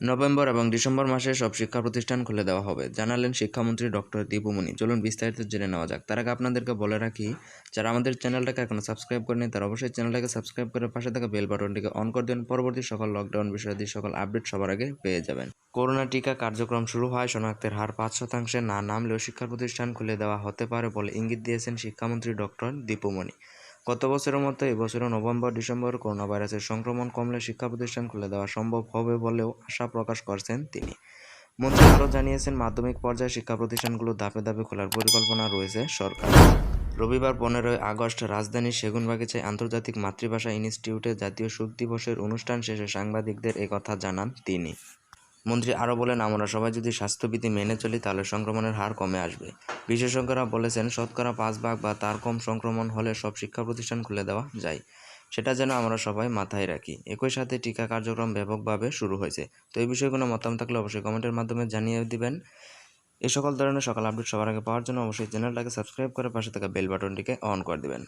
November এবং December মাসে সব শিক্ষা প্রতিষ্ঠান খুলে দেওয়া হবে। জানালেন শিক্ষামন্ত্রী ডক্টর দীপুমণি চলুন বিস্তারিত জেনে নেওয়া যাক। তার আগে আপনাদেরকে বলে রাখি, যারা আমাদের চ্যানেলটাকে এখনও সাবস্ক্রাইব করেনি তারা অবশ্যই চ্যানেলটাকে সাবস্ক্রাইব করে পাশে থাকা বেল বাটনটিকে অন করে দেন। পরবর্তী সকল লকডাউন বিষয়াদি সকল আপডেট সবার আগে পেয়ে যাবেন। করোনা টিকা কার্যক্রম শুরু হয়, শনাক্তের হার পাঁচ শতাংশে। না নামলেও শিক্ষা প্রতিষ্ঠান খুলে দেওয়া হতে পারে বলে ইঙ্গিত দিয়েছেন শিক্ষামন্ত্রী ডক্টর দীপুমণি গত বছরের মতো এবছরও নভেম্বর, ডিসেম্বর করোনা ভাইরাসের সংক্রমণ কমলে শিক্ষা প্রতিষ্ঠান খুলে দেওয়া সম্ভব হবে বলেও আশা প্রকাশ করছেন তিনি। মন্ত্রী আরও জানিয়েছেন, মাধ্যমিক পর্যায়ে শিক্ষা প্রতিষ্ঠানগুলো ধাপে ধাপে খোলার পরিকল্পনা রয়েছে সরকার। রবিবার পনেরোই আগস্ট রাজধানীর সেগুনবাগিচায় আন্তর্জাতিক মাতৃভাষা ইনস্টিটিউটে জাতীয় শোক দিবসের অনুষ্ঠান শেষে সাংবাদিকদের একথা জানান তিনি। মন্ত্রী আরও বলেন, আমরা সবাই যদি স্বাস্থ্যবিধি মেনে চলি, তাহলে সংক্রমণের হার কমে আসবে। বিশেষজ্ঞরা বলেছেন, শতকরা পাঁচ ভাগ বা তার কম সংক্রমণ হলে সব শিক্ষা প্রতিষ্ঠান খুলে দেওয়া যায়। সেটা যেন আমরা সবাই মাথায় রাখি। একই সাথে টিকা কার্যক্রম ব্যাপকভাবে শুরু হয়েছে। তো এই বিষয়ে কোনো মতামত থাকলে অবশ্যই কমেন্টের মাধ্যমে জানিয়ে দিবেন। এই সকল ধরনের সকাল আপডেট সবার আগে পাওয়ার জন্য অবশ্যই চ্যানেলটাকে সাবস্ক্রাইব করে পাশে থাকা বেল বাটনটিকে অন করে দিবেন।